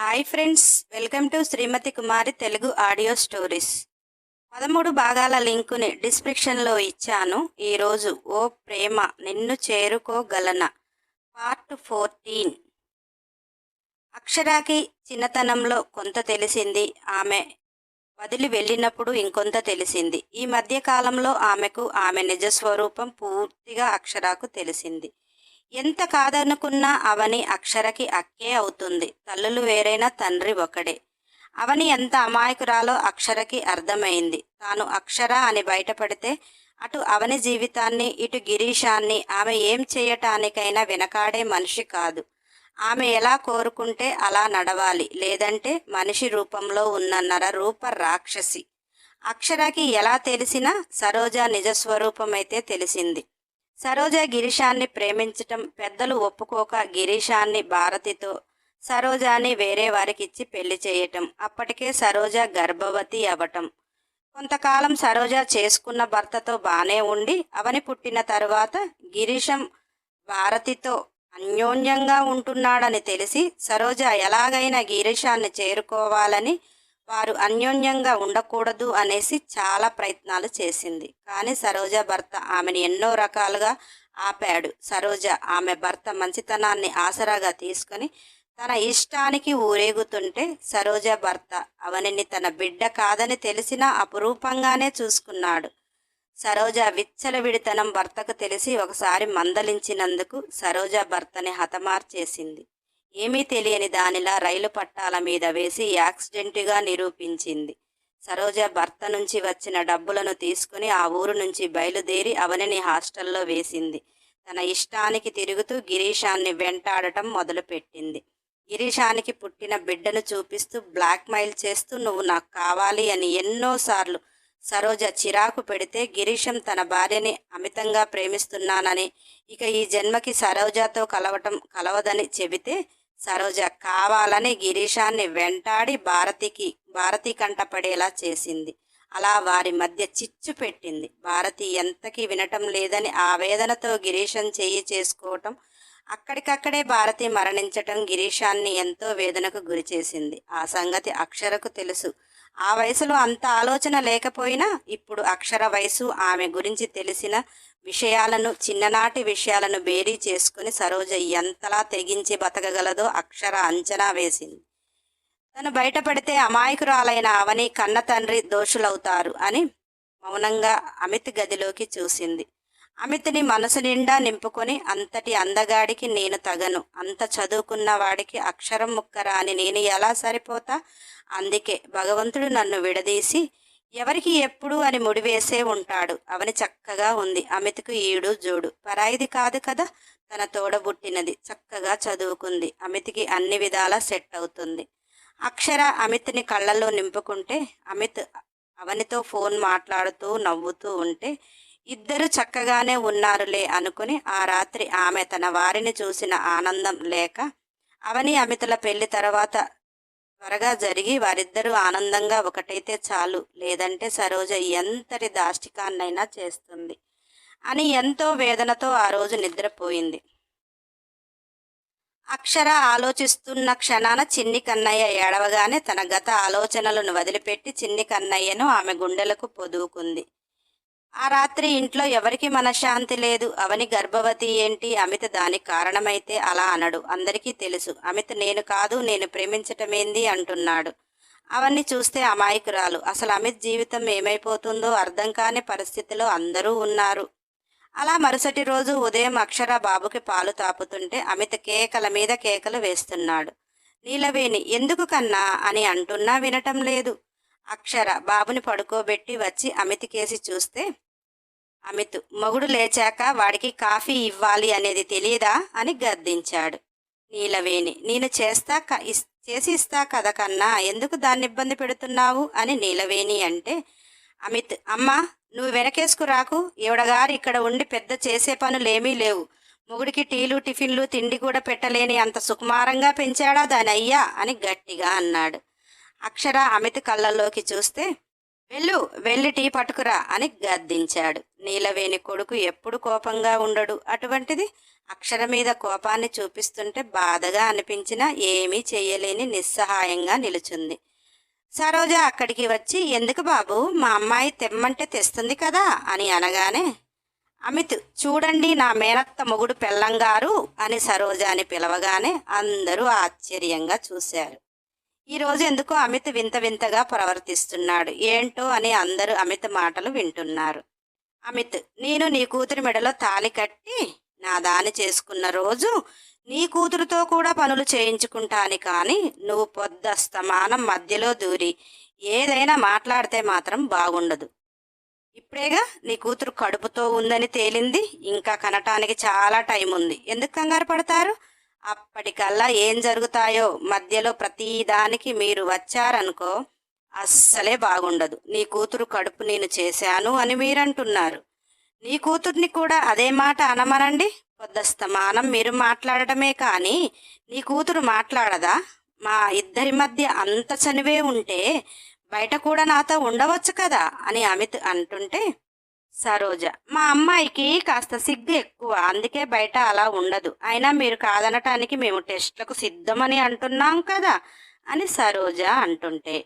Hi friends welcome to Srimathi Kumari Telugu audio stories. పదమూడు భాగాల లింకుని డిస్క్రిప్షన్లో ఇచ్చాను. ఈరోజు ఓ ప్రేమ నిన్ను చేరుకోగలన? Part fourteen. అక్షరాకి చిన్నతనంలో కొంత తెలిసింది. ఆమె వదిలి వెళ్ళినప్పుడు ఇంకొంత తెలిసింది. ఈ మధ్య కాలంలో ఆమెకు ఆమె నిజ స్వరూపం పూర్తిగా అక్షరాకు తెలిసింది. ఎంత కాదనుకున్నా అవని అక్షరకి అక్కే అవుతుంది. తల్లులు వేరైనా తండ్రి ఒకడే. అవని ఎంత అమాయకురాలో అక్షరకి అర్థమైంది. తాను అక్షర అని బయటపడితే అటు అవని జీవితాన్ని ఇటు గిరీశాన్ని ఆమె ఏం చేయటానికైనా వెనకాడే మనిషి కాదు. ఆమె ఎలా కోరుకుంటే అలా నడవాలి. లేదంటే మనిషి రూపంలో ఉన్న నర రూప రాక్షసి. అక్షరకి ఎలా తెలిసినా సరోజ నిజస్వరూపమైతే తెలిసింది. సరోజ గిరీశాన్ని ప్రేమించటం పెద్దలు ఒప్పుకోక గిరీశాన్ని భారతితో సరోజాని వేరే వారికిచ్చి పెళ్ళి చేయటం. అప్పటికే సరోజ గర్భవతి అవ్వటం కొంతకాలం సరోజ చేసుకున్న భర్తతో బానే ఉండి అవని పుట్టిన తరువాత గిరీశం భారతితో అన్యోన్యంగా ఉంటున్నాడని తెలిసి సరోజ ఎలాగైనా గిరీశాన్ని చేరుకోవాలని వారు అన్యోన్యంగా ఉండకూడదు అనేసి చాలా ప్రయత్నాలు చేసింది. కానీ సరోజ భర్త ఆమెను ఎన్నో రకాలుగా ఆపాడు. సరోజ ఆమె భర్త మంచితనాన్ని ఆసరాగా తీసుకొని తన ఇష్టానికి ఊరేగుతుంటే సరోజ భర్త అవనిని తన బిడ్డ కాదని తెలిసినా అపురూపంగానే చూసుకున్నాడు. సరోజ విచ్చలవిడితనం భర్తకు తెలిసి ఒకసారి మందలించినందుకు సరోజ భర్తని హతమార్చేసింది. ఏమీ తెలియని దానిలా రైలు పట్టాల మీద వేసి యాక్సిడెంట్గా నిరూపించింది. సరోజ భర్త నుంచి వచ్చిన డబ్బులను తీసుకుని ఆ ఊరు నుంచి బయలుదేరి అవనిని హాస్టల్లో వేసింది. తన ఇష్టానికి తిరుగుతూ గిరీశాన్ని వెంటాడటం మొదలుపెట్టింది. గిరీశానికి పుట్టిన బిడ్డను చూపిస్తూ బ్లాక్మెయిల్ చేస్తూ నువ్వు నాకు కావాలి అని ఎన్నోసార్లు సరోజ చిరాకు పెడితే గిరీశం తన భార్యని అమితంగా ప్రేమిస్తున్నానని ఇక ఈ జన్మకి సరోజతో కలవటం కలవదని చెబితే సరోజ కావాలని గిరీశాన్ని వెంటాడి భారతికి భారతి కంటపడేలా చేసింది. అలా వారి మధ్య చిచ్చు పెట్టింది. భారతి ఎంతకీ వినటం లేదని ఆవేదనతో గిరీశం చేయి చేసుకోవటం అక్కడికక్కడే భారతి మరణించటం గిరీశాన్ని ఎంతో వేదనకు గురిచేసింది. ఆ సంగతి అక్షరకు తెలుసు. ఆ వయసులో అంత ఆలోచన లేకపోయినా ఇప్పుడు అక్షర వయసు ఆమె గురించి తెలిసిన విషయాలను చిన్ననాటి విషయాలను బేరీ చేసుకుని సరోజ ఎంతలా తెగించి బతకగలదో అక్షర అంచనా వేసింది. తను బయటపడితే అమాయకురాలైన అవని కన్న తండ్రి దోషులవుతారు అని మౌనంగా అమిత్ గదిలోకి చూసింది. అమితిని మనసు నిండా నింపుకొని అంతటి అందగాడికి నేను తగను. అంత చదువుకున్న వాడికి అక్షరం ముక్కరా అని నేను ఎలా సరిపోతా? అందుకే భగవంతుడు నన్ను విడదీసి ఎవరికి ఎప్పుడు అని ముడివేసే ఉంటాడు. అవని చక్కగా ఉంది. అమితకు ఈడు జోడు. పరాయిది కాదు కదా తన తోడబుట్టినది చక్కగా చదువుకుంది. అమితికి అన్ని విధాలా సెట్ అవుతుంది. అక్షర అమిత్ని కళ్ళల్లో నింపుకుంటే అమిత్ అవనితో ఫోన్ మాట్లాడుతూ నవ్వుతూ ఉంటే ఇద్దరు చక్కగానే ఉన్నారులే అనుకుని ఆ రాత్రి ఆమె తన వారిని చూసిన ఆనందం లేక అవని అమితల పెళ్ళి తర్వాత త్వరగా జరిగి వారిద్దరూ ఆనందంగా ఒకటైతే చాలు లేదంటే సరోజ ఎంతటి దాష్టికాన్నైనా చేస్తుంది అని ఎంతో వేదనతో ఆ రోజు నిద్రపోయింది. అక్షర ఆలోచిస్తున్న క్షణాన చిన్ని కన్నయ్య ఏడవగానే తన గత ఆలోచనలను వదిలిపెట్టి చిన్ని కన్నయ్యను ఆమె గుండెలకు పొదువుకుంది ఆ రాత్రి ఇంట్లో ఎవరికి మనశ్శాంతి లేదు. అవని గర్భవతి ఏంటి? అమిత దానికి కారణమైతే అలా అనడు. అందరికీ తెలుసు. అమిత నేను కాదు నేను ప్రేమించటమేంది? అంటున్నాడు. అవన్నీ చూస్తే అమాయకురాలు. అసలు అమిత్ జీవితం ఏమైపోతుందో అర్థం కాని పరిస్థితిలో అందరూ ఉన్నారు. అలా మరుసటి రోజు ఉదయం అక్షర బాబుకి పాలు తాపుతుంటే అమిత కేకల మీద కేకలు వేస్తున్నాడు. నీలవేణి ఎందుకు కన్నా? అని అంటున్నా వినటం లేదు. అక్షర బాబుని పడుకోబెట్టి వచ్చి అమిత్ కేసి చూస్తే అమిత్ మొగుడు లేచాక వాడికి కాఫీ ఇవ్వాలి అనేది తెలియదా అని గద్దించాడు. నీలవేణి నేను చేస్తా క- ఇస్- చేసి ఇస్తా కదా కన్నా ఎందుకు దాన్ని ఇబ్బంది పెడుతున్నావు? అని నీలవేణి అంటే అమిత్ అమ్మా నువ్వు వెనకేసుకు రాకు. ఈవిడగారు ఇక్కడ ఉండి పెద్ద చేసే పనులేమీ లేవు. మొగుడికి టీలు టిఫిన్లు తిండి కూడా పెట్టలేని అంత సుకుమారంగా పెంచాడా దాని అయ్యా అని గట్టిగా అన్నాడు. అక్షర అమిత్ కళ్ళల్లోకి చూస్తే వెళ్ళు వెళ్ళి టీ పట్టుకురా అని గద్దించాడు. నీలవేణి కొడుకు ఎప్పుడు కోపంగా ఉండడు. అటువంటిది అక్షర మీద కోపాన్ని చూపిస్తుంటే బాధగా అనిపించినా ఏమీ చేయలేని నిస్సహాయంగా నిలుచుంది. సరోజ అక్కడికి వచ్చి ఎందుకు బాబు మా అమ్మాయి తెమ్మంటే తెస్తుంది కదా అని అనగానే అమిత్ చూడండి నా మేనత్త మొగుడు పెళ్ళంగారు అని సరోజ అని పిలవగానే అందరూ ఆశ్చర్యంగా చూశారు. ఈరోజు ఎందుకో అమిత్ వింత వింతగా ప్రవర్తిస్తున్నాడు? ఏంటో అని అందరూ అమిత్ మాటలు వింటున్నారు. అమిత్ నేను నీ కూతురి మెడలో తాలి కట్టి నా దాని చేసుకున్న రోజు నీ కూతురుతో కూడా పనులు చేయించుకుంటాను కానీ నువ్వు పొద్దస్తమానం మధ్యలో దూరి ఏదైనా మాట్లాడితే మాత్రం బాగుండదు. ఇప్పుడేగా నీ కూతురు కడుపుతో ఉందని తేలింది. ఇంకా కనటానికి చాలా టైం ఉంది ఎందుకు కంగారు పడతారు? అప్పటికల్లా ఏం జరుగుతాయో మధ్యలో ప్రతిదానికి మీరు వచ్చారనుకో అస్సలే బాగుండదు. నీ కూతురు కడుపు నేను చేశాను అని మీరంటున్నారు. నీ కూతుర్ని కూడా అదే మాట అనమనండి? పొద్దస్తమానం మీరు మాట్లాడటమే కానీ నీ కూతురు మాట్లాడదా? మా ఇద్దరి మధ్య అంత చనివే ఉంటే బయట కూడా నాతో ఉండవచ్చు కదా అని అమిత్ అంటుంటే సరోజ మా అమ్మాయికి కాస్త సిగ్గు ఎక్కువ అందుకే బయట అలా ఉండదు. అయినా మీరు కాదనటానికి మేము టెస్ట్లకు సిద్ధమని అంటున్నాం కదా అని సరోజ అంటుంటే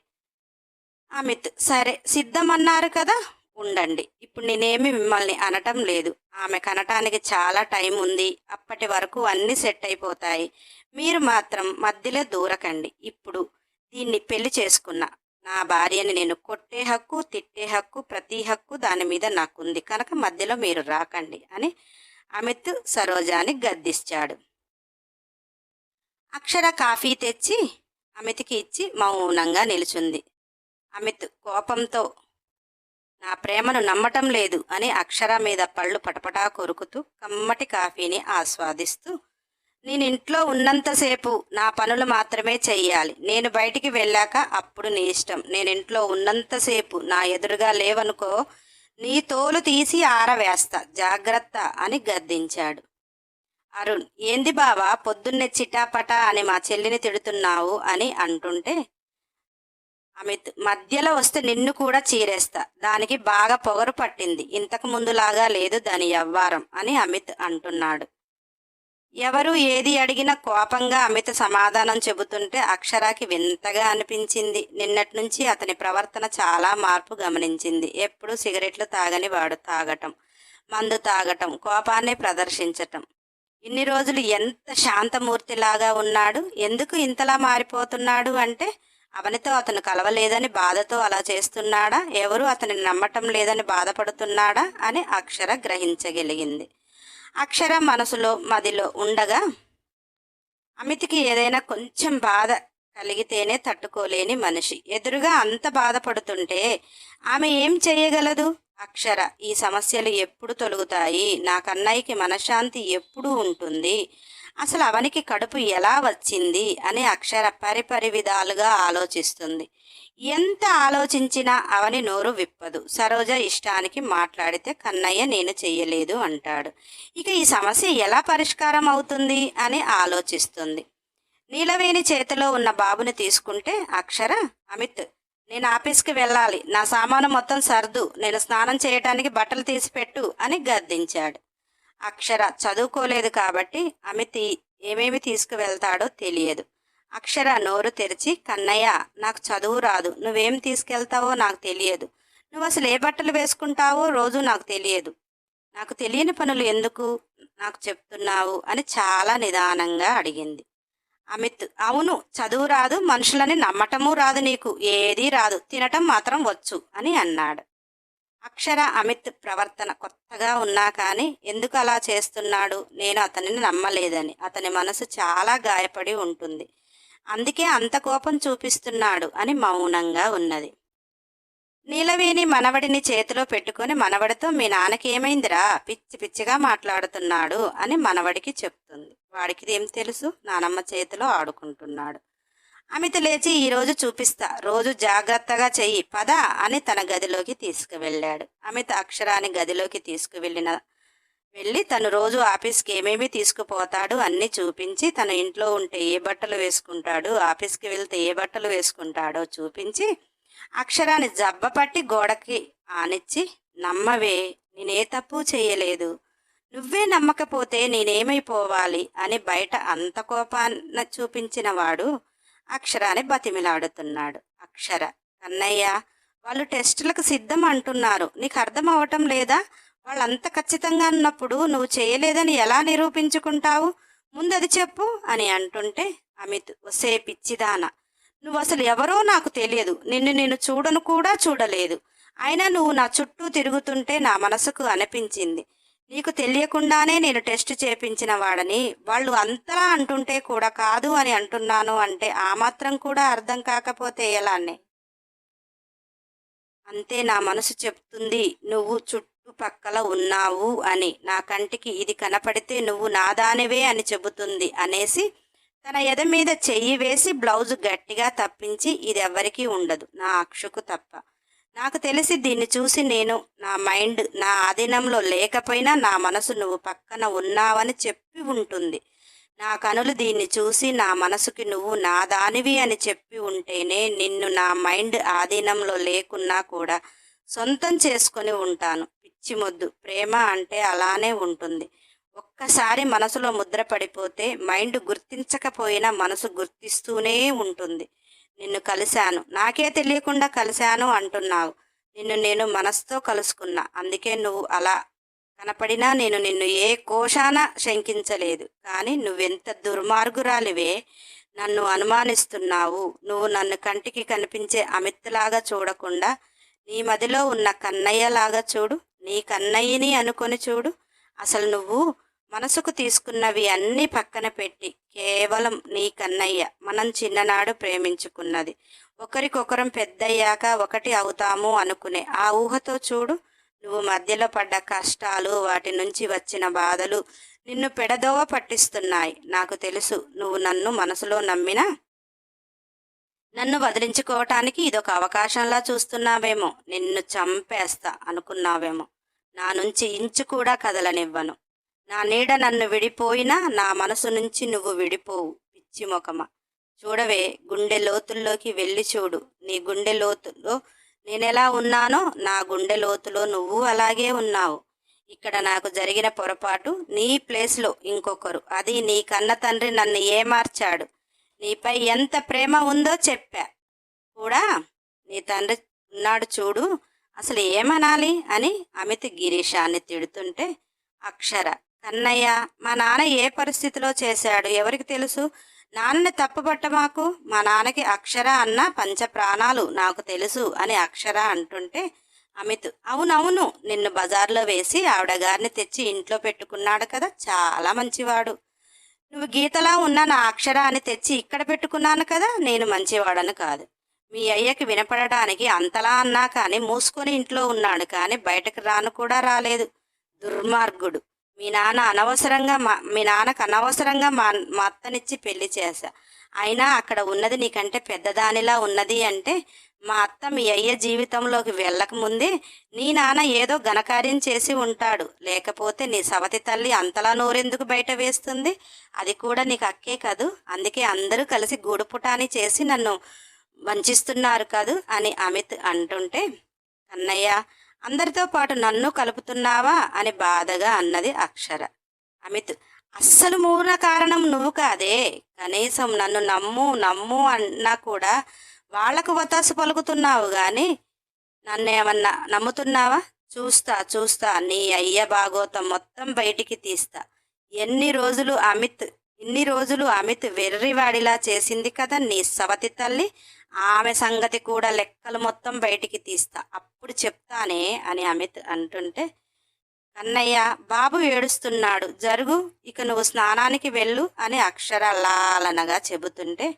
అమిత్ సరే సిద్ధమన్నారు కదా ఉండండి. ఇప్పుడు నేనేమి మిమ్మల్ని అనటం లేదు. ఆమె కనటానికి చాలా టైం ఉంది. అప్పటి వరకు అన్నీ సెట్ అయిపోతాయి. మీరు మాత్రం మధ్యలో దూరకండి. ఇప్పుడు దీన్ని పెళ్ళి చేసుకున్నా. నా భార్యని నేను కొట్టే హక్కు తిట్టే హక్కు ప్రతి హక్కు దాని మీద నాకుంది. కనుక మధ్యలో మీరు రాకండి అని అమిత్ సరోజాని గద్దిస్తాడు అక్షర కాఫీ తెచ్చి అమిత్కి ఇచ్చి మౌనంగా నిలుచుంది. అమిత్ కోపంతో నా ప్రేమను నమ్మటం లేదు అని అక్షర మీద పళ్ళు పటపటా కొరుకుతూ కమ్మటి కాఫీని ఆస్వాదిస్తూ నేను ఇంట్లో ఉన్నంతసేపు నా పనులు మాత్రమే చెయ్యాలి. నేను బయటికి వెళ్ళాక అప్పుడు నీ ఇష్టం. నేను ఇంట్లో ఉన్నంతసేపు నా ఎదురుగా లేవనుకో నీ తోలు తీసి ఆరవేస్తా. జాగ్రత్త అని గద్దించాడు. అరుణ్ ఏంది బావా పొద్దున్నే చిటాపట అని మా చెల్లిని తిడుతున్నావు అని అంటుంటే అమిత్ మధ్యలో వస్తే నిన్ను కూడా చీరేస్తా. దానికి బాగా పొగరు పట్టింది. ఇంతకు ముందులాగా లేదు దాని యవ్వారం అని అమిత్ అంటున్నాడు. ఎవరు ఏది అడిగినా కోపంగా అమిత సమాధానం చెబుతుంటే అక్షరాకి వింతగా అనిపించింది. నిన్నటి నుంచి అతని ప్రవర్తన చాలా మార్పు గమనించింది. ఎప్పుడు సిగరెట్లు తాగని వాడు తాగటం మందు తాగటం కోపాన్ని ప్రదర్శించటం. ఇన్ని రోజులు ఎంత శాంతమూర్తిలాగా ఉన్నాడు? ఎందుకు ఇంతలా మారిపోతున్నాడు అంటే అవనితో అతను కలవలేదని బాధతో అలా చేస్తున్నాడా? ఎవరు అతని నమ్మటం లేదని బాధపడుతున్నాడా? అని అక్షర గ్రహించగలిగింది. అక్షర మనసులో మదిలో ఉండగా అమితికి ఏదైనా కొంచెం బాధ కలిగితేనే తట్టుకోలేని మనిషి. ఎదురుగా అంత బాధపడుతుంటే ఆమె ఏం చేయగలదు? అక్షర ఈ సమస్యలు ఎప్పుడు తొలుగుతాయి? నా కన్నయ్యకి మనశ్శాంతి ఎప్పుడు ఉంటుంది? అసలు అవనికి కడుపు ఎలా వచ్చింది అని అక్షర పరిపరి విధాలుగా ఆలోచిస్తుంది. ఎంత ఆలోచించినా అవని నోరు విప్పదు. సరోజ ఇష్టానికి మాట్లాడితే కన్నయ్య నేను చెయ్యలేదు అంటాడు. ఇక ఈ సమస్య ఎలా పరిష్కారం అవుతుంది అని ఆలోచిస్తుంది. నీలవేణి చేతిలో ఉన్న బాబుని తీసుకుంటే అక్షర అమిత్ నేను ఆఫీస్కి వెళ్ళాలి. నా సామాను మొత్తం సర్దు. నేను స్నానం చేయటానికి బట్టలు తీసిపెట్టు అని గద్దించాడు. అక్షర చదువుకోలేదు కాబట్టి అమిత్ ఏమేమి తీసుకువెళ్తాడో తెలియదు. అక్షర నోరు తెరిచి కన్నయ్య నాకు చదువు రాదు. నువ్వేం తీసుకెళ్తావో నాకు తెలియదు. నువ్వు అసలు ఏ బట్టలు వేసుకుంటావో రోజు నాకు తెలియదు. నాకు తెలియని పనులు ఎందుకు నాకు చెప్తున్నావు? అని చాలా నిదానంగా అడిగింది. అమిత్ అవును చదువు రాదు. మనుషులని నమ్మటము రాదు నీకు. ఏదీ రాదు. తినటం మాత్రం వచ్చు అని అన్నాడు. అక్షర అమిత్ ప్రవర్తన కొత్తగా ఉన్నా కానీ ఎందుకు అలా చేస్తున్నాడు? నేను అతనిని నమ్మలేదని. అతని మనసు చాలా గాయపడి ఉంటుంది. అందుకే అంత కోపం చూపిస్తున్నాడు అని మౌనంగా ఉన్నది. నీలవేణి మనవడిని చేతిలో పెట్టుకుని మనవడితో మీ నాన్నకి ఏమైందిరా? పిచ్చి పిచ్చిగా మాట్లాడుతున్నాడు అని మనవడికి చెప్తుంది. వాడికి ఏం తెలుసు? నానమ్మ చేతిలో ఆడుకుంటున్నాడు. అమిత లేచి ఈరోజు చూపిస్తా. రోజు జాగ్రత్తగా చెయ్యి. పద అని తన గదిలోకి తీసుకువెళ్ళాడు. అమిత అక్షరాన్ని గదిలోకి తీసుకువెళ్ళిన వెళ్ళి తను రోజు ఆఫీస్కి ఏమేమి తీసుకుపోతాడు అన్నీ చూపించి తన ఇంట్లో ఉంటే ఏ బట్టలు వేసుకుంటాడు ఆఫీస్కి వెళ్తే ఏ బట్టలు వేసుకుంటాడో చూపించి అక్షరాన్ని జబ్బ పట్టి గోడకి ఆనిచ్చి నమ్మవే నేనే తప్పు చేయలేదు. నువ్వే నమ్మకపోతే నేనేమైపోవాలి అని బయట అంత కోపాన్ని చూపించిన వాడు అక్షరాన్ని బతిమిలాడుతున్నాడు. అక్షర కన్నయ్య వాళ్ళు టెస్టులకు సిద్ధం అంటున్నారు. నీకు అర్థం అవటం లేదా? వాళ్ళంత ఖచ్చితంగా అన్నప్పుడు నువ్వు చేయలేదని ఎలా నిరూపించుకుంటావు? ముందు అది చెప్పు అని అంటుంటే అమిత్ ఒసే పిచ్చిదాన నువ్వు అసలు ఎవరో నాకు తెలియదు. నిన్ను నేను చూడను కూడా చూడలేదు. అయినా నువ్వు నా చుట్టూ తిరుగుతుంటే నా మనసుకు అనిపించింది. నీకు తెలియకుండానే నేను టెస్ట్ చేపించిన వాడని. వాళ్ళు అంతలా అంటుంటే కూడా కాదు అని అంటున్నాను అంటే ఆ మాత్రం కూడా అర్థం కాకపోతే ఎలానే అంతే నా మనసు చెప్తుంది. నువ్వు చుట్టుపక్కల ఉన్నావు అని. నా కంటికి ఇది కనపడితే నువ్వు నాదానివే అని చెబుతుంది అనేసి తన ఎద మీద చెయ్యి వేసి బ్లౌజు గట్టిగా తప్పించి ఇది ఎవ్వరికీ ఉండదు. నా అక్షుకు తప్ప. నాకు తెలిసి దీన్ని చూసి నేను నా మైండ్ నా ఆధీనంలో లేకపోయినా నా మనసు నువ్వు పక్కన ఉన్నావని చెప్పి ఉంటుంది. నా కనులు దీన్ని చూసి నా మనసుకి నువ్వు నా దానివి అని చెప్పి ఉంటేనే నిన్ను నా మైండ్ ఆధీనంలో లేకున్నా కూడా సొంతం చేసుకొని ఉంటాను. పిచ్చి మొద్దు ప్రేమ అంటే అలానే ఉంటుంది. ఒక్కసారి మనసులో ముద్ర పడిపోతే మైండ్ గుర్తించకపోయినా మనసు గుర్తిస్తూనే ఉంటుంది. నిన్ను కలిశాను. నాకే తెలియకుండా కలిశాను అంటున్నావు. నిన్ను నేను మనసుతో కలుసుకున్నా. అందుకే నువ్వు అలా కనపడినా నేను నిన్ను ఏ కోశాన శంకించలేదు. కానీ నువ్వెంత దుర్మార్గురాలివే నన్ను అనుమానిస్తున్నావు. నువ్వు నన్ను కంటికి కనిపించే అమిత్లాగా చూడకుండా నీ మదిలో ఉన్న కన్నయ్యలాగా చూడు. నీ కన్నయ్యని అనుకొని చూడు. అసలు నువ్వు మనసుకు తీసుకున్నవి అన్నీ పక్కన పెట్టి కేవలం నీ కన్నయ్య మనం చిన్ననాడు ప్రేమించుకున్నది. ఒకరికొకరం పెద్దయ్యాక ఒకటి అవుతాము అనుకునే ఆ ఊహతో చూడు నువ్వు మధ్యలో పడ్డ కష్టాలు వాటి నుంచి వచ్చిన బాధలు నిన్ను పెడదోవ పట్టిస్తున్నాయి. నాకు తెలుసు నువ్వు నన్ను మనసులో నమ్మినా నన్ను వదిలించుకోవటానికి ఇదొక అవకాశంలా చూస్తున్నావేమో. నిన్ను చంపేస్తా అనుకున్నావేమో. నా నుంచి ఇంచు కూడా కదలనివ్వను. నా నీడ నన్ను విడిపోయినా నా మనసు నుంచి నువ్వు విడిపోవు. పిచ్చి ముఖమ. చూడవే గుండె లోతుల్లోకి వెళ్ళి చూడు. నీ గుండె లోతులో నేనెలా ఉన్నానో నా గుండె లోతులో నువ్వు అలాగే ఉన్నావు. ఇక్కడ నాకు జరిగిన పొరపాటు నీ ప్లేస్లో ఇంకొకరు. అది నీ కన్న తండ్రి నన్ను ఏమార్చాడు? నీపై ఎంత ప్రేమ ఉందో చెప్పా. కూడా నీ తండ్రి ఉన్నాడు చూడు. అసలు ఏమనాలి అని అమిత్ గిరీషాన్ని తిడుతుంటే అక్షర కన్నయ్య మా నాన్న ఏ పరిస్థితిలో చేశాడు? ఎవరికి తెలుసు? నాన్నని తప్పుపట్ట మాకు. మా నాన్నకి అక్షర అన్న పంచ ప్రాణాలు నాకు తెలుసు అని అక్షర అంటుంటే అమిత్ అవునవును నిన్ను బజార్లో వేసి ఆవిడ గారిని తెచ్చి ఇంట్లో పెట్టుకున్నాడు కదా చాలా మంచివాడు. నువ్వు గీతలా ఉన్న నా అక్షర అని తెచ్చి ఇక్కడ పెట్టుకున్నాను కదా నేను మంచివాడను కాదు. మీ అయ్యకి వినపడటానికి అంతలా అన్నా కానీ మూసుకొని ఇంట్లో ఉన్నాడు కానీ బయటకు రాను కూడా రాలేదు. దుర్మార్గుడు. మీ నాన్న అనవసరంగా మా మీ నాన్నకు అనవసరంగా మా మా అత్తనిచ్చి పెళ్ళి చేశా. అయినా అక్కడ ఉన్నది నీకంటే పెద్దదానిలా ఉన్నది అంటే మా అత్త మీ అయ్య జీవితంలోకి వెళ్ళకముందే నీ నాన్న ఏదో ఘనకార్యం చేసి ఉంటాడు. లేకపోతే నీ సవతి తల్లి అంతలా నోరెందుకు బయట వేస్తుంది? అది కూడా నీకు అక్కే కాదు? అందుకే అందరూ కలిసి గూడుపుటాని చేసి నన్ను వంచిస్తున్నారు కాదు? అని అమిత్ అంటుంటే అన్నయ్య అందరితో పాటు నన్ను కలుపుతున్నావా అని బాధగా అన్నది అక్షర. అమిత్ అస్సలు మూల కారణం నువ్వు కాదే. కనీసం నన్ను నమ్ము నమ్ము అన్నా కూడా వాళ్ళకు వతాసు పలుకుతున్నావు గాని నన్నేమన్నా నమ్ముతున్నావా? చూస్తా చూస్తా. నీ అయ్య బాగోతం మొత్తం బయటికి తీస్తా. ఎన్ని రోజులు అమిత్ ఇన్ని రోజులు అమిత్ వెర్రివాడిలా చేసింది కదా నీ సవతి తల్లి? ఆమె సంగతి కూడా లెక్కలు మొత్తం బయటికి తీస్తా. అప్పుడు చెప్తానే అని అమిత్ అంటుంటే అన్నయ్య బాబు ఏడుస్తున్నాడు. జరుగు ఇక నువ్వు స్నానానికి వెళ్ళు అని అక్షరాలాలనగా చెబుతుంటే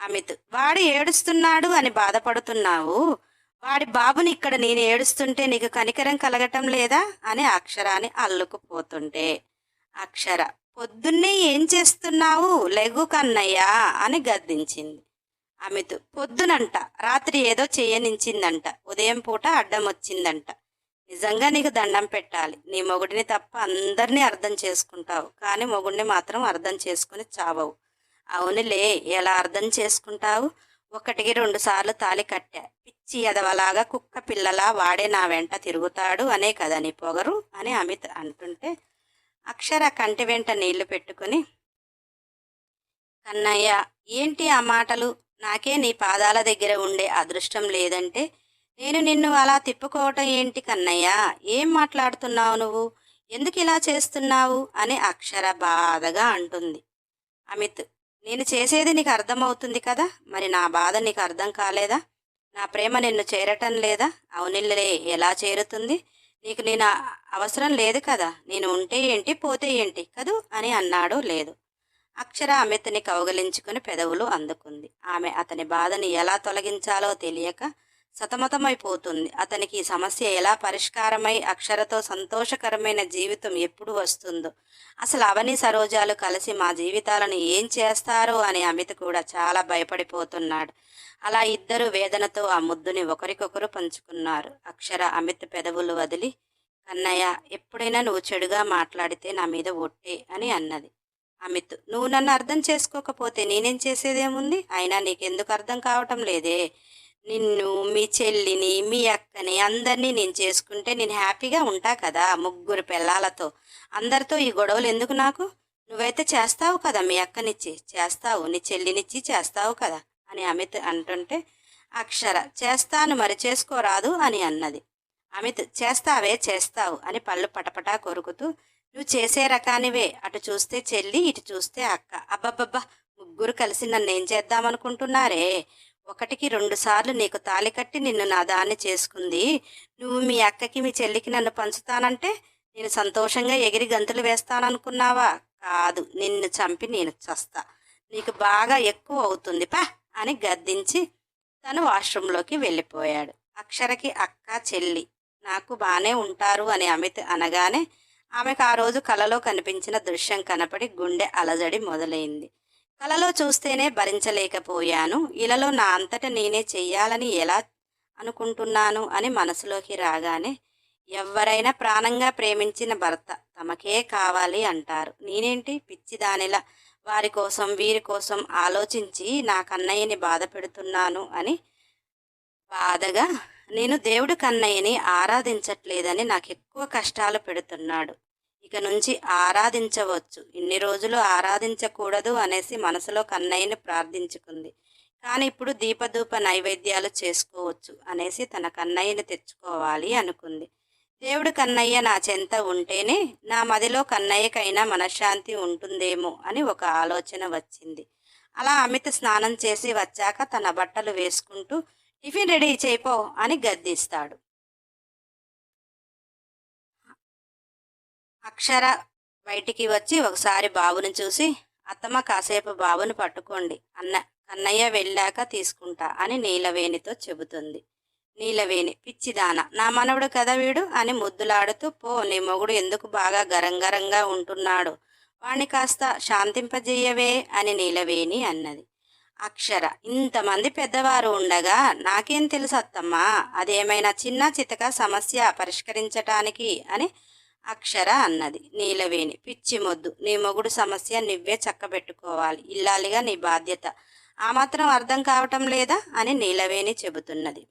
అమిత్ వాడు ఏడుస్తున్నాడు అని బాధపడుతున్నావు. వాడి బాబుని ఇక్కడ నేను ఏడుస్తుంటే నీకు కనికరం కలగటం లేదా? అని అక్షరాన్ని అల్లుకుపోతుంటే అక్షర పొద్దున్నే ఏం చేస్తున్నావు? లెగు కన్నయ్య అని గద్దించింది. అమిత్ పొద్దునంట. రాత్రి ఏదో చేయనించిందంట. ఉదయం పూట అడ్డం వచ్చిందంట నిజంగా నీకు దండం పెట్టాలి. నీ మొగుడిని తప్ప అందరినీ అర్థం చేసుకుంటావు. కానీ మొగుడిని మాత్రం అర్థం చేసుకుని చావవు. అవునులే ఎలా అర్థం చేసుకుంటావు? ఒకటికి రెండు సార్లు తాలి కట్టా. పిచ్చి ఎదవలాగా కుక్క పిల్లలా వాడే నా వెంట తిరుగుతాడు అనే కదా నీ పొగరు అని అమిత్ అంటుంటే అక్షర కంటి వెంట నీళ్ళు పెట్టుకుని కన్నయ్య ఏంటి ఆ మాటలు? నాకే నీ పాదాల దగ్గర ఉండే అదృష్టం లేదంటే నేను నిన్ను అలా తిప్పుకోవటం ఏంటి కన్నయ్య? ఏం మాట్లాడుతున్నావు నువ్వు? ఎందుకు ఇలా చేస్తున్నావు? అని అక్షర బాధగా అంటుంది. అమిత్ నేను చేసేది నీకు అర్థమవుతుంది కదా? మరి నా బాధ నీకు అర్థం కాలేదా? నా ప్రేమ నిన్ను చేరటం లేదా? అవునిల్లలే ఎలా చేరుతుంది? నీకు నేను అవసరం లేదు కదా? నేను ఉంటే ఏంటి పోతే ఏంటి? కదూ? అని అన్నాడు లేదు. అక్షర అమిత్ని కౌగలించుకుని పెదవులు అందుకుంది. ఆమె అతని బాధని ఎలా తొలగించాలో తెలియక సతమతమైపోతుంది. అతనికి ఈ సమస్య ఎలా పరిష్కారమై అక్షరతో సంతోషకరమైన జీవితం ఎప్పుడు వస్తుందో. అసలు అవని సరోజాలు కలిసి మా జీవితాలను ఏం చేస్తారో అని అమిత్ కూడా చాలా భయపడిపోతున్నాడు. అలా ఇద్దరు వేదనతో ఆ ముద్దుని ఒకరికొకరు పంచుకున్నారు. అక్షర అమిత్ పెదవులు వదిలి కన్నయ్య ఎప్పుడైనా నువ్వు చెడుగా మాట్లాడితే నా మీద ఒట్టే అని అన్నది. అమిత్ నువ్వు నన్ను అర్థం చేసుకోకపోతే నేనేం చేసేదేముంది? అయినా నీకెందుకు అర్థం కావటం లేదే. నిన్ను మీ చెల్లిని మీ అక్కని అందరినీ నేను చేసుకుంటే నేను హ్యాపీగా ఉంటా కదా ముగ్గురు పిల్లలతో. అందరితో ఈ గొడవలు ఎందుకు నాకు? నువ్వైతే చేస్తావు కదా మీ అక్కనిచ్చి చేస్తావు నీ చెల్లినిచ్చి చేస్తావు కదా అని అమిత్ అంటుంటే అక్షర చేస్తాను మరి చేసుకోరాదు అని అన్నది. అమిత్ చేస్తావే చేస్తావు అని పళ్ళు పటపటా కొరుకుతూ నువ్వు చేసే రకానివే. అటు చూస్తే చెల్లి ఇటు చూస్తే అక్క. అబ్బబ్బబ్బా ముగ్గురు కలిసి నన్ను ఏం చేద్దామనుకుంటున్నారే? ఒకటికి రెండు సార్లు నీకు తాళి కట్టి నిన్ను నా దాన్ని చేసుకుంది. నువ్వు మీ అక్కకి మీ చెల్లికి నన్ను పంచుతానంటే నేను సంతోషంగా ఎగిరి గంతులు వేస్తాననుకున్నావా? కాదు నిన్ను చంపి నేను చస్తా. నీకు బాగా ఎక్కువ అవుతుంది. పా అని గద్దించి తను వాష్రూంలోకి వెళ్ళిపోయాడు. అక్షరకి అక్క చెల్లి నాకు బాగానే ఉంటారు అని అమిత్ అనగానే ఆమెకు ఆ రోజు కలలో కనిపించిన దృశ్యం కనపడి గుండె అలజడి మొదలైంది. కలలో చూస్తేనే భరించలేకపోయాను. ఇలాలో నా అంతట నేనే చెయ్యాలని ఎలా అనుకుంటున్నాను అని మనసులోకి రాగానే ఎవరైనా ప్రాణంగా ప్రేమించిన భర్త తమకే కావాలి అంటారు. నేనేంటి? పిచ్చిదానిలా వారి కోసం వీరి కోసం ఆలోచించి నా కన్నయ్యని బాధ పెడుతున్నాను అని బాధగా నేను దేవుడు కన్నయ్యని ఆరాధించట్లేదని నాకు ఎక్కువ కష్టాలు పెడుతున్నాడు. ఇక నుంచి ఆరాధించవచ్చు. ఇన్ని రోజులు ఆరాధించకూడదు అనేసి మనసులో కన్నయ్యని ప్రార్థించుకుంది. కానీ ఇప్పుడు దీపధూప నైవేద్యాలు చేసుకోవచ్చు అనేసి తన కన్నయ్యని తెచ్చుకోవాలి అనుకుంది. దేవుడు కన్నయ్య నా చెంత ఉంటేనే నా మదిలో కన్నయ్యకైనా మనశ్శాంతి ఉంటుందేమో అని ఒక ఆలోచన వచ్చింది. అలా అమిత స్నానం చేసి వచ్చాక తన బట్టలు వేసుకుంటూ టిఫిన్ రెడీ చేయిపో అని గద్దిస్తాడు. అక్షర బయటికి వచ్చి ఒకసారి బాబుని చూసి అత్తమ్మ కాసేపు బాబుని పట్టుకోండి అన్న కన్నయ్య వెళ్ళాక తీసుకుంటా అని నీలవేణితో చెబుతుంది. నీలవేణి పిచ్చిదాన నా మనవడు కదా వీడు అని ముద్దులాడుతూ పో నీ మొగుడు ఎందుకు బాగా గరంగరంగా ఉంటున్నాడు? వాణ్ణి కాస్త శాంతింపజేయవే అని నీలవేణి అన్నది. అక్షర. ఇంతమంది పెద్దవారు ఉండగా నాకేం తెలుసు అత్తమ్మా. అదేమైనా చిన్న చితక సమస్య పరిష్కరించటానికి అని అక్షర అన్నది. నీలవేణి పిచ్చి మొద్దు. నీ మొగుడు సమస్య నువ్వే చక్కబెట్టుకోవాలి. ఇల్లాలిగా నీ బాధ్యత. ఆ మాత్రం అర్థం కావటం లేదా? అని నీలవేణి చెబుతున్నది.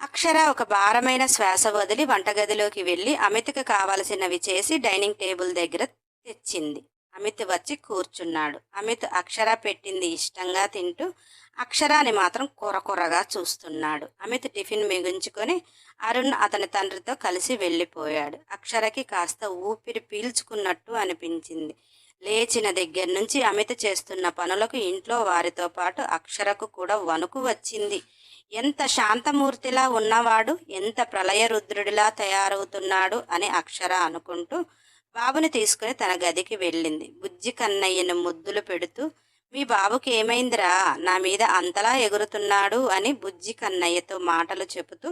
అక్షర ఒక భారమైన శ్వాస వదిలి వంటగదిలోకి వెళ్ళి అమితకు కావలసినవి చేసి డైనింగ్ టేబుల్ దగ్గర తెచ్చింది. అమిత్ వచ్చి కూర్చున్నాడు. అమిత్ అక్షర పెట్టింది ఇష్టంగా తింటూ అక్షరాన్ని మాత్రం కొరకొరగా చూస్తున్నాడు. అమిత్ టిఫిన్ మిగుంచుకొని అరుణ్ అతని తండ్రితో కలిసి వెళ్ళిపోయాడు. అక్షరకి కాస్త ఊపిరి పీల్చుకున్నట్టు అనిపించింది. లేచిన దగ్గర నుంచి అమిత చేస్తున్న పనులకు ఇంట్లో వారితో పాటు అక్షరకు కూడా వణుకు వచ్చింది. ఎంత శాంతమూర్తిలా ఉన్నవాడు ఎంత ప్రళయ రుద్రుడిలా తయారవుతున్నాడు అని అక్షర అనుకుంటూ బాబుని తీసుకుని తన గదికి వెళ్ళింది. బుజ్జి కన్నయ్యను ముద్దులు పెడుతూ మీ బాబుకి ఏమైందిరా? నా మీద అంతలా ఎగురుతున్నాడు అని బుజ్జి కన్నయ్యతో మాటలు చెబుతూ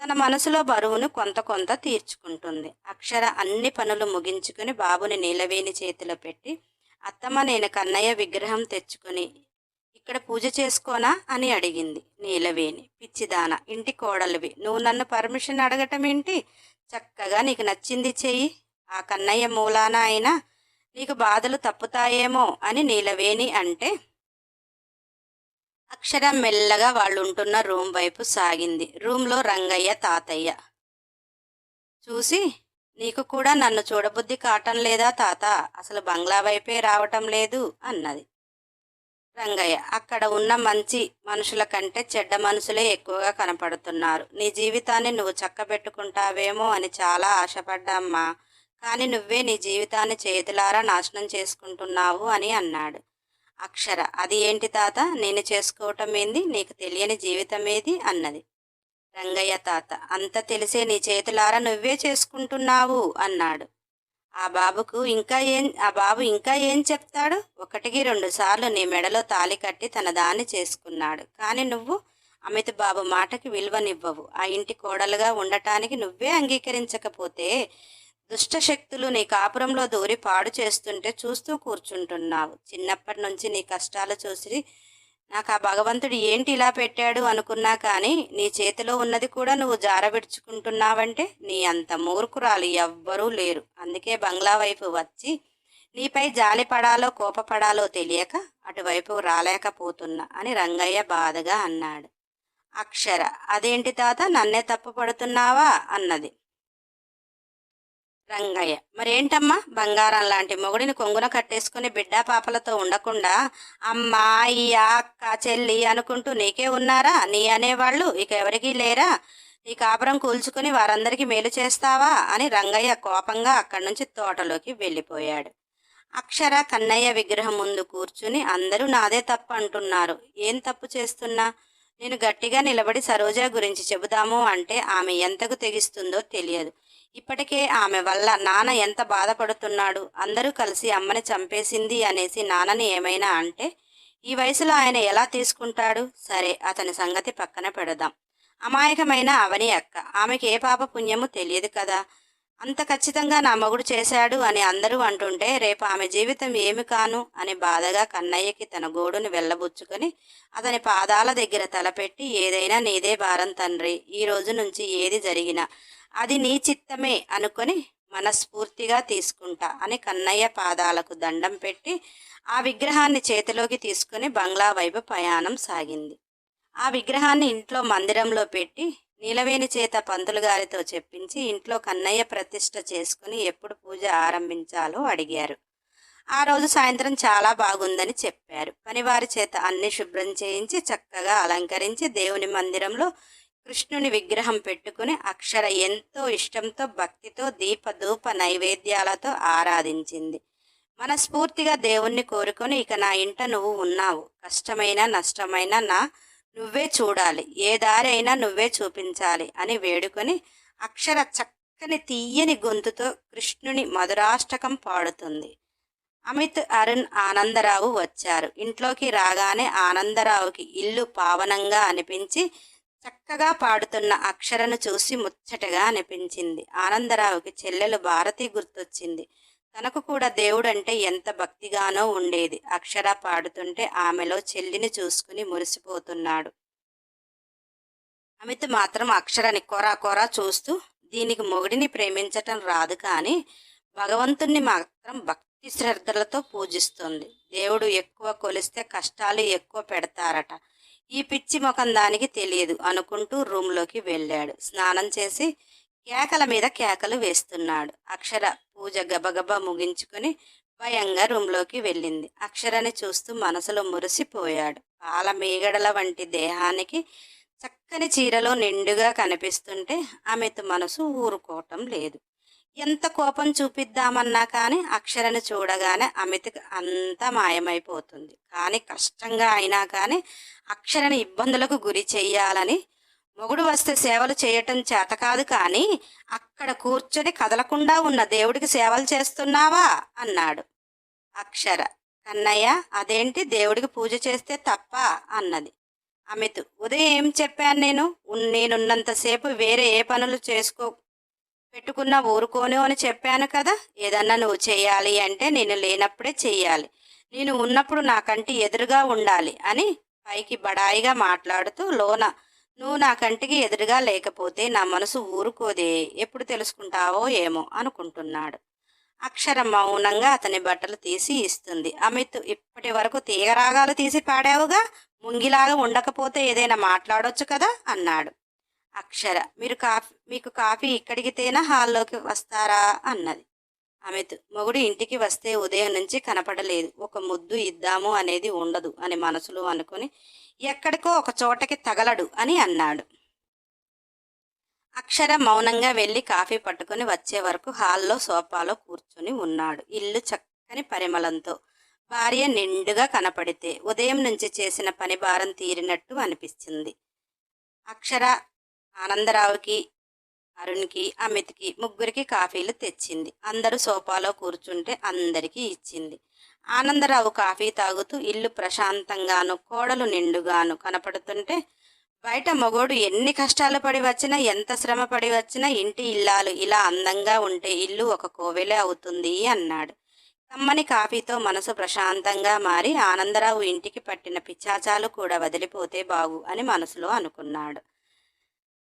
తన మనసులో బరువును కొంత కొంత తీర్చుకుంటుంది. అక్షర అన్ని పనులు ముగించుకుని బాబుని నీలవేణి చేతిలో పెట్టి అత్తమ్మ నేను కన్నయ్య విగ్రహం తెచ్చుకొని ఇక్కడ పూజ చేసుకోనా? అని అడిగింది నీలవేణి. పిచ్చిదాన ఇంటి కోడలివి. నువ్వు నన్ను పర్మిషన్ అడగటం ఏంటి చక్కగా నీకు నచ్చింది చెయ్యి. ఆ కన్నయ్య మూలాన అయినా నీకు బాధలు తప్పుతాయేమో అని నీలవేణి అంటే అక్షరం మెల్లగా వాళ్ళు ఉంటున్న రూమ్ వైపు సాగింది. రూమ్లో రంగయ్య తాతయ్య. చూసి నీకు కూడా నన్ను చూడబుద్ధి కావటం లేదా తాత? అసలు బంగ్లా వైపే రావటం లేదు అన్నది. రంగయ్య అక్కడ ఉన్న మంచి మనుషుల కంటే చెడ్డ మనుషులే ఎక్కువగా కనపడుతున్నారు. నీ జీవితాన్ని నువ్వు చక్కబెట్టుకుంటావేమో అని చాలా ఆశపడ్డామ్మా కానీ నువ్వే నీ జీవితాన్ని చేతులారా నాశనం చేసుకుంటున్నావు అని అన్నాడు. అక్షర అది ఏంటి తాత? నేను చేసుకోవటం ఏంది? నీకు తెలియని జీవితం ఏది? అన్నది. రంగయ్య తాత అంత తెలిసే నీ చేతులారా నువ్వే చేసుకుంటున్నావు? అన్నాడు. ఆ బాబుకు ఇంకా ఏం ఆ బాబు ఇంకా ఏం చెప్తాడు? ఒకటికి రెండు సార్లు నీ మెడలో తాలి కట్టి తన దాన్ని చేసుకున్నాడు. కానీ నువ్వు అమిత్ బాబు మాటకి విలువనివ్వవు. ఆ ఇంటి కోడలుగా ఉండటానికి నువ్వే అంగీకరించకపోతే దుష్ట శక్తులు నీ కాపురంలో దూరి పాడు చేస్తుంటే చూస్తూ కూర్చుంటున్నావు. చిన్నప్పటి నుంచి నీ కష్టాలు చూసి నాకు ఆ భగవంతుడు ఏంటి ఇలా పెట్టాడు అనుకున్నా కానీ నీ చేతిలో ఉన్నది కూడా నువ్వు జారబెడుచుకుంటున్నావంటే నీ అంత మూర్ఖురాలు ఎవ్వరూ లేరు. అందుకే బంగ్లా వైపు వచ్చి నీపై జాలిపడాలో కోపపడాలో తెలియక అటువైపు రాలేకపోతున్నా అని రంగయ్య బాధగా అన్నాడు. అక్షర అదేంటి తాత? నన్నే తప్పు పడుతున్నావా? అన్నది. రంగయ్య. మరేంటమ్మా? బంగారం లాంటి మొగుడిని కొంగున కట్టేసుకుని బిడ్డా పాపలతో ఉండకుండా అమ్మా అయ్య అక్క చెల్లి అనుకుంటూ నీకే ఉన్నారా? నీ అనేవాళ్ళు ఇక ఎవరికీ లేరా? నీ కాపురం కూల్చుకుని వారందరికీ మేలు చేస్తావా? అని రంగయ్య కోపంగా అక్కడి నుంచి తోటలోకి వెళ్ళిపోయాడు. అక్షర కన్నయ్య విగ్రహం ముందు కూర్చుని అందరూ నాదే తప్పు అంటున్నారు. ఏం తప్పు చేస్తున్నా? నేను గట్టిగా నిలబడి సరోజ గురించి చెబుదాము అంటే ఆమె ఎంతకు తెగిస్తుందో తెలియదు. ఇప్పటికే ఆమె వల్ల నాన్న ఎంత బాధపడుతున్నాడు? అందరూ కలిసి అమ్మని చంపేసింది అనేసి నాన్నని ఏమైనా అంటే ఈ వయసులో ఆయన ఎలా తీసుకుంటాడు? సరే అతని సంగతి పక్కన పెడదాం. అమాయకమైన అవని అక్క. ఆమెకి ఏ పాప పుణ్యము తెలియదు కదా. అంత ఖచ్చితంగా నా మగుడు చేశాడు అని అందరూ అంటుంటే రేపు ఆమె జీవితం ఏమి కాను అని బాధగా కన్నయ్యకి తన గోడును వెళ్ళబుచ్చుకొని అతని పాదాల దగ్గర తలపెట్టి ఏదైనా నీదే భారం తండ్రి. ఈ రోజు నుంచి ఏది జరిగినా అది నీ చిత్తమే అనుకొని మనస్ఫూర్తిగా తీసుకుంటా అని కన్నయ్య పాదాలకు దండం పెట్టి ఆ విగ్రహాన్ని చేతిలోకి తీసుకుని బంగ్లా వైపు ప్రయాణం సాగింది. ఆ విగ్రహాన్ని ఇంట్లో మందిరంలో పెట్టి నీలవేణి చేత పంతులు గారితో చెప్పించి ఇంట్లో కన్నయ్య ప్రతిష్ట చేసుకుని ఎప్పుడు పూజ ఆరంభించాలో అడిగారు. ఆ రోజు సాయంత్రం చాలా బాగుందని చెప్పారు. పనివారి చేత అన్ని శుభ్రం చేయించి చక్కగా అలంకరించి దేవుని మందిరంలో కృష్ణుని విగ్రహం పెట్టుకుని అక్షర ఎంతో ఇష్టంతో భక్తితో దీప ధూప నైవేద్యాలతో ఆరాధించింది. మనస్ఫూర్తిగా దేవుణ్ణి కోరుకొని ఇక నా ఇంట నువ్వు ఉన్నావు. కష్టమైన నష్టమైన నా నువ్వే చూడాలి. ఏ దారి అయినా నువ్వే చూపించాలి అని వేడుకొని అక్షర చక్కని తీయని గొంతుతో కృష్ణుని మధురాష్టకం పాడుతుంది. అమిత్ అరుణ్ ఆనందరావు వచ్చారు. ఇంట్లోకి రాగానే ఆనందరావుకి ఇల్లు పావనంగా అనిపించి చక్కగా పాడుతున్న అక్షరను చూసి ముచ్చటగా అనిపించింది. ఆనందరావుకి చెల్లెలు భారతి గుర్తొచ్చింది. తనకు కూడా దేవుడంటే ఎంత భక్తిగానో ఉండేది. అక్షర పాడుతుంటే ఆమెలో చెల్లిని చూసుకుని మురిసిపోతున్నాడు. అమిత్ మాత్రం అక్షరని కొరా కొరా చూస్తూ దీనికి మొగుడిని ప్రేమించటం రాదు కానీ భగవంతుణ్ణి మాత్రం భక్తి శ్రద్ధలతో పూజిస్తుంది. దేవుడు ఎక్కువ కొలిస్తే కష్టాలు ఎక్కువ పెడతారట. ఈ పిచ్చి ముఖం దానికి తెలియదు అనుకుంటూ రూమ్లోకి వెళ్ళాడు. స్నానం చేసి కేకల మీద కేకలు వేస్తున్నాడు. అక్షర పూజ గబగబా ముగించుకుని భయంగా రూమ్లోకి వెళ్ళింది. అక్షరని చూస్తూ మనసులో మురిసిపోయాడు. పాల మేగడల వంటి దేహానికి చక్కని చీరలో నిండుగా కనిపిస్తుంటే ఆమెతో మనసు ఊరుకోవటం లేదు. ఎంత కోపం చూపిద్దామన్నా కానీ అక్షరను చూడగానే అమిత్కి అంతా మాయమైపోతుంది. కానీ కష్టంగా అయినా కానీ అక్షరని ఇబ్బందులకు గురి చెయ్యాలని మొగుడు వస్తే సేవలు చేయటం చేత కాదు కానీ అక్కడ కూర్చొని కదలకుండా ఉన్న దేవుడికి సేవలు చేస్తున్నావా? అన్నాడు. అక్షర కన్నయ్య అదేంటి దేవుడికి పూజ చేస్తే తప్ప? అన్నది. అమిత్ ఉదయం ఏం చెప్పాను నేను? నేనున్నంతసేపు వేరే ఏ పనులు చేసుకో పెట్టుకున్న ఊరుకోను అని చెప్పాను కదా ఏదన్నా నువ్వు చేయాలి అంటే నేను లేనప్పుడే చెయ్యాలి. నేను ఉన్నప్పుడు నా కంటి ఎదురుగా ఉండాలి అని పైకి బడాయిగా మాట్లాడుతూ లోన నువ్వు నా కంటికి ఎదురుగా లేకపోతే నా మనసు ఊరుకోదే ఎప్పుడు తెలుసుకుంటావో ఏమో అనుకుంటున్నాడు. అక్షరం మౌనంగా అతని బట్టలు తీసి ఇస్తుంది. అమిత్ ఇప్పటి వరకు తీగరాగాలు తీసి పాడావుగా ముంగిలాగా ఉండకపోతే ఏదైనా మాట్లాడొచ్చు కదా అన్నాడు. అక్షర. మీరు కాఫీ మీకు కాఫీ ఇక్కడికి తేనా హాల్లోకి వస్తారా? అన్నది. అమిత్ మొగుడు ఇంటికి వస్తే ఉదయం నుంచి కనపడలేదు. ఒక ముద్దు ఇద్దాము అనేది ఉండదు అని మనసులో అనుకుని ఎక్కడికో ఒక చోటకి తగలడు అని అన్నాడు. అక్షర మౌనంగా వెళ్ళి కాఫీ పట్టుకుని వచ్చే వరకు హాల్లో సోఫాలో కూర్చుని ఉన్నాడు. ఇల్లు చక్కని పరిమళంతో భార్య నిండుగా కనపడితే ఉదయం నుంచి చేసిన పని భారం తీరినట్టు అనిపించింది అక్షర ఆనందరావుకి అరుణ్కి అమిత్కి ముగ్గురికి కాఫీలు తెచ్చింది. అందరూ సోఫాలో కూర్చుంటే అందరికీ ఇచ్చింది. ఆనందరావు కాఫీ తాగుతూ ఇల్లు ప్రశాంతంగాను కోడలు నిండుగాను కనపడుతుంటే బయట మగోడు ఎన్ని కష్టాలు పడి వచ్చినా ఎంత శ్రమ పడి వచ్చినా ఇంటి ఇల్లాలు ఇలా అందంగా ఉంటే ఇల్లు ఒక కోవెలే అవుతుంది అన్నాడు. కమ్మని కాఫీతో మనసు ప్రశాంతంగా మారి ఆనందరావు ఇంటికి పట్టిన పిచ్చాచాలు కూడా వదిలిపోతే బాగు అని మనసులో అనుకున్నాడు.